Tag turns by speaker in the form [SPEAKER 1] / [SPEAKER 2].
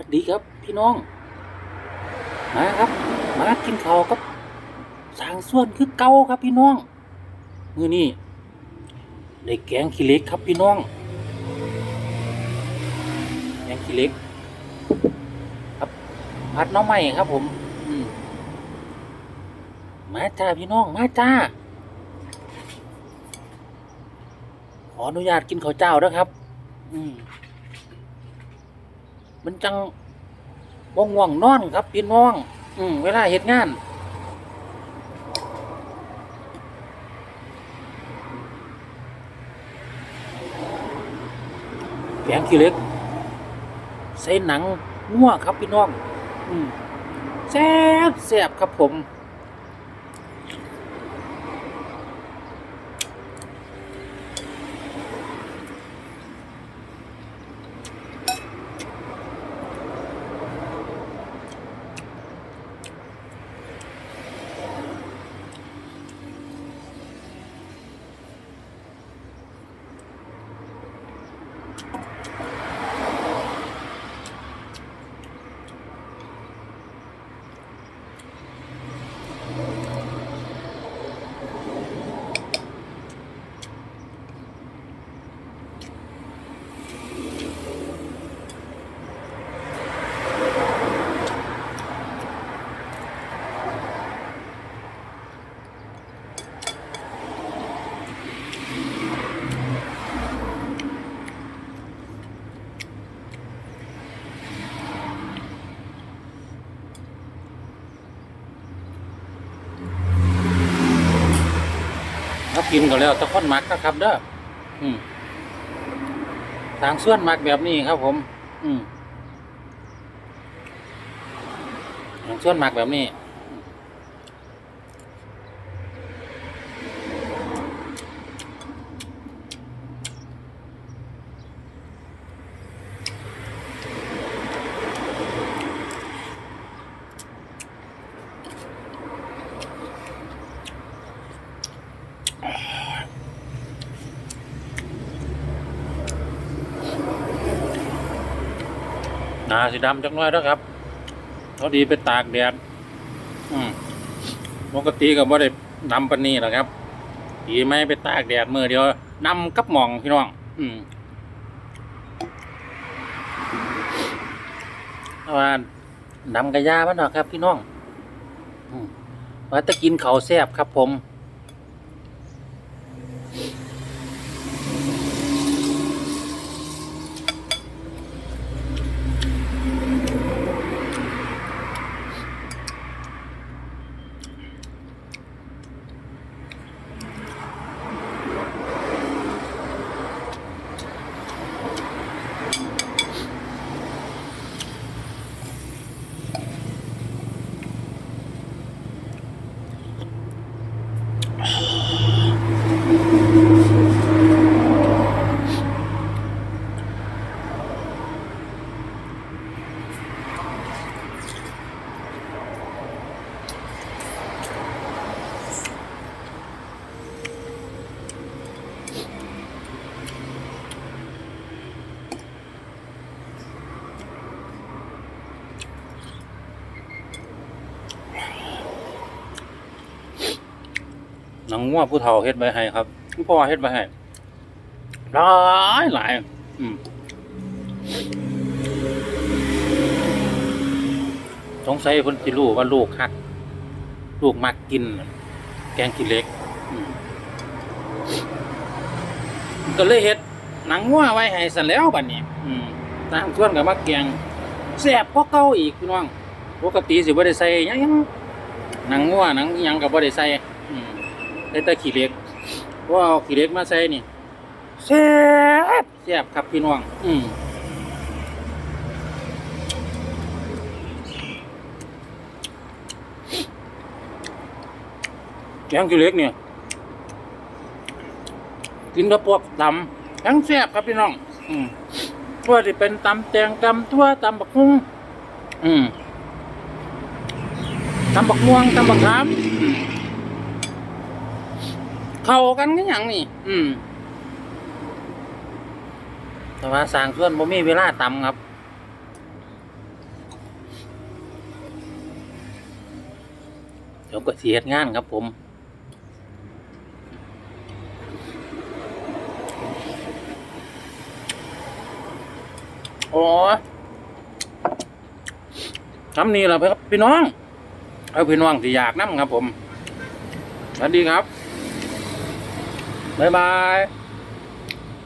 [SPEAKER 1] วัสดีครับพี่น้อง มาครับมากินข้าวครับสร้างส่วนคือเก่าครับพี่น้องมือนี้ได้แกงขี้เล็กครับพี่น้อง แกงขี้เล็ก ครับผัดน้องใหม่ครับผมมาจ้าพี่น้องมาจ้า ขออนุญาตกินข้าวเจ้าแล้วครับ อืม มันจังบ่ง่วงนอนครับพี่น้อง อืมเวลาเหตุงาน แกงขี้เล็ก ใส่หนังงัวครับพี่น้อง อืมแซ่บแซ่บครับผม กินก็แล้วตะค้อนมักนะครับเด้ออืมทางส่วนมักแบบนี้ครับ ผม อืมทางส่วนมักแบบนี้ หนาสีดำจักหน้อยแล้วครับเขาดีไปตากแดดอืมปกติก็บ่ได้ดำปนนี้หรอกครับดีไม่ไปตากแดดมือเดียวดำกับหมองพี่น้อง อืมเพราะว่าดำกระยามันหรอครับ พี่น้องอืมว่าจะกินเขาแซ่บครับผม หนังงัวผู้เฒ่าเฮ็ดไว้ให้ครับพ่อเฮ็ดไว้ให้หลายหลายอืมสงสัยเพิ่นสิรู้ว่าลูกฮัก ลูกมักกิน แกงขี้เหล็กก็เลยเฮ็ดหนังงัวไว้ให้ซั่นแล้วบัดนี้ อืมทางส่วนก็มาแกงแซ่บกว่าเก่าอีกพี่น้องปกติสิบ่ได้ใส่ยังหนังงัวหนังยังก็บ่ได้ใส่ ได้แต่ขี้เหล็กว่าเอาขี้เหล็กมาใส่นี่แซ่บแซ่บครับพี่น้อง อืมแกงขี้เหล็กเนี่ย กินกับพวกตำทั้งแซ่บครับพี่น้อง อืมว่าจะเป็นตำแตงตำทั่วตำบักหุ่งอืมตำบักม่วงตำบักขามอืม เข้ากันก็อย่างนี่ อืม แต่ว่าสร้างเคลื่อนบ่มีเวลาต่ำครับเดี๋ยวก็เสียงานครับผมโอ้คำนี่เราไปครับพี่น้อง เอาพี่น้องที่อยากนั่งครับผม สวัสดีครับ บ๊ายบาย